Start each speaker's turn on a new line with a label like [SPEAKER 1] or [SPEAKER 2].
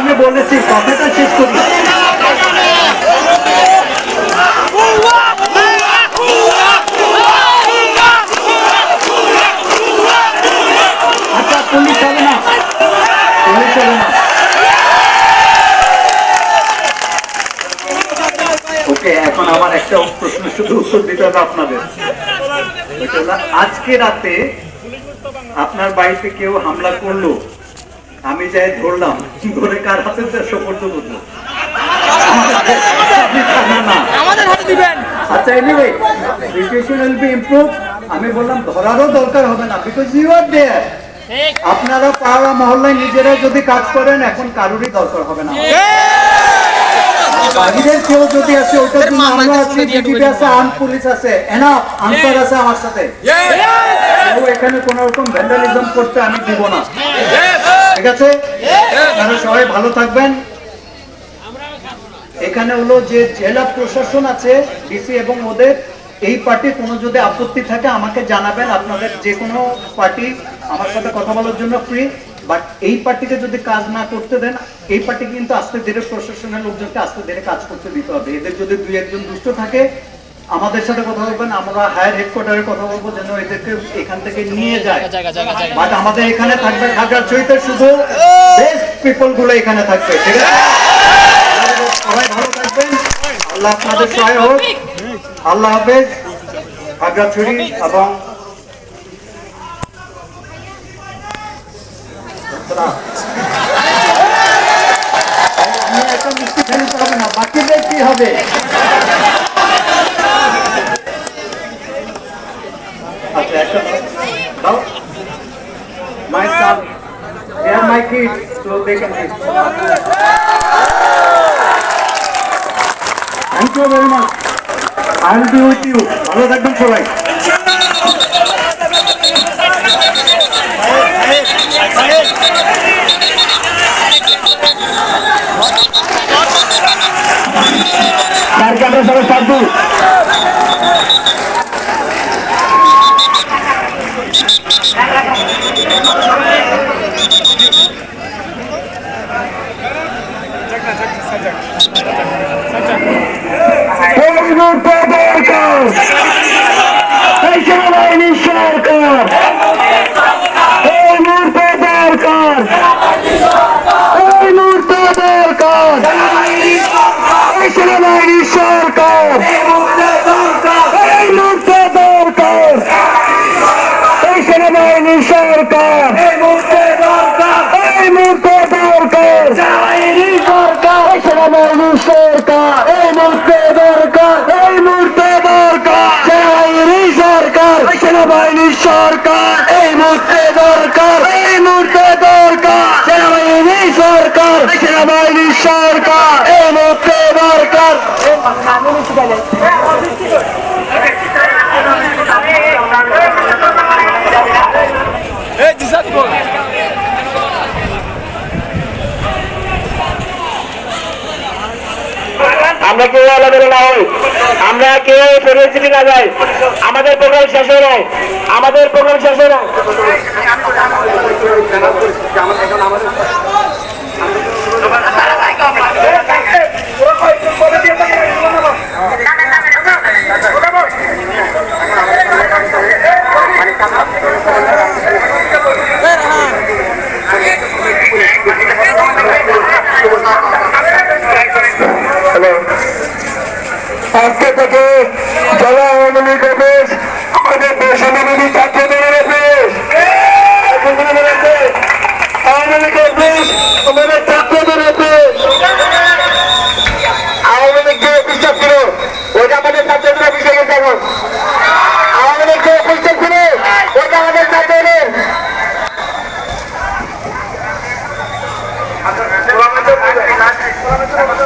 [SPEAKER 1] আমি বলেছি, কথাটা শেষ করি। আচ্ছা না? ওকে, এখন আমার একটা আপনাদের। আজকে রাতে আপনার বাড়িতে কেউ হামলা করল? আমি যাই ধরলাম ধরে কার হাতে সোপর্দ করব? না না।
[SPEAKER 2] আমাদের হাতে দিবেন।
[SPEAKER 1] আচ্ছা anyway situation will be improve আমি বললাম ধরারও দরকার হবে না বিকজ ইউ আর দেয়ার আপনারা পাড়া মহল্লায় নিজেরা যদি কাজ করেন এখন কারোরই দরকার হবে না। বাহিরের কেউ যদি আছে ওটার জন্য আমরা আছি বিজেপি আছে আর্ম পুলিশ আছে এনাফ আনসার আছে আমার সাথে। এখানে কোন রকম ভ্যান্ডালিজম করতে আমি দিব না। ঠিক আছে? আপনারা সবাই ভালো থাকবেন। এখানে হলো যে জেলা প্রশাসন আছে ডিসি এবং ওদের এই পার্টির কোনো যদি আপত্তি থাকে আমাকে জানাবেন আপনাদের যে কোনো পার্টি আমার সাথে কথা বলার জন্য ফ্রি বাট এই পার্টিকে যদি কাজ না করতে দেন এই পার্টি কিন্তু আস্তে ধীরে প্রশাসনের লোকজনকে আস্তে ধীরে কাজ করতে দিতে হবে। এদের যদি দুই একজন দুষ্ট থাকে আমাদের সাথে কথা বলবেন আমরা হায়ার হেডকোয়ার্টারে কথা বলব যেন এদেরকে এখান থেকে নিয়ে যায়। বাট আমাদের এখানে থাকবে চৈতে শুধু বেস্ট পিপলগুলো এখানে থাকবে ঠিক আছে? সবাই ভালো থাকবেন। আল্লাহ আপনাদের সহায় হোক। আল্লাহ হাফেজ। খাগড়াছড়ি এবং আমি একটা মিষ্টি ফেলতে হবে না বাকিদের কি হবে দাও my son, they are my kids, so they can eat. Thank you very much. I will be with you. ভালো থাকবেন সবাই স্যারকে আমরা সবাই সাথ এই মুহূর্তে দরকার এই সেনাবাহিনী সরকার এই মুহূর্তে দরকার এই মুহূর্তে দরকার এই সেনাবাহিনী সরকার এই মুহূর্তে দরকার এই সেনাবাহিনী সরকার এই মুহূর্তে দরকার এই সেনাবাহিনী সরকার এই সেনাবাহিনী সরকার এই মুহূর্তে দরকার এই মুহূর্তে দরকার সেনাবাহিনী সরকার এই সেনাবাহিনী সরকার এই মুহূর্তে দরকার এই মুহূর্তে দরকার সেনাবাহিনী সরকার এই সেনাবাহিনী সরকার মুহূর্তে দরকার।
[SPEAKER 3] আমরা কেউ আলাদা না হই। আমরা কেউ ফেরোসিটি না যাই। আমাদের প্রোগ্রাম শেষ হয়ে আমাদের প্রোগ্রাম শেষ হয়ে Thank you.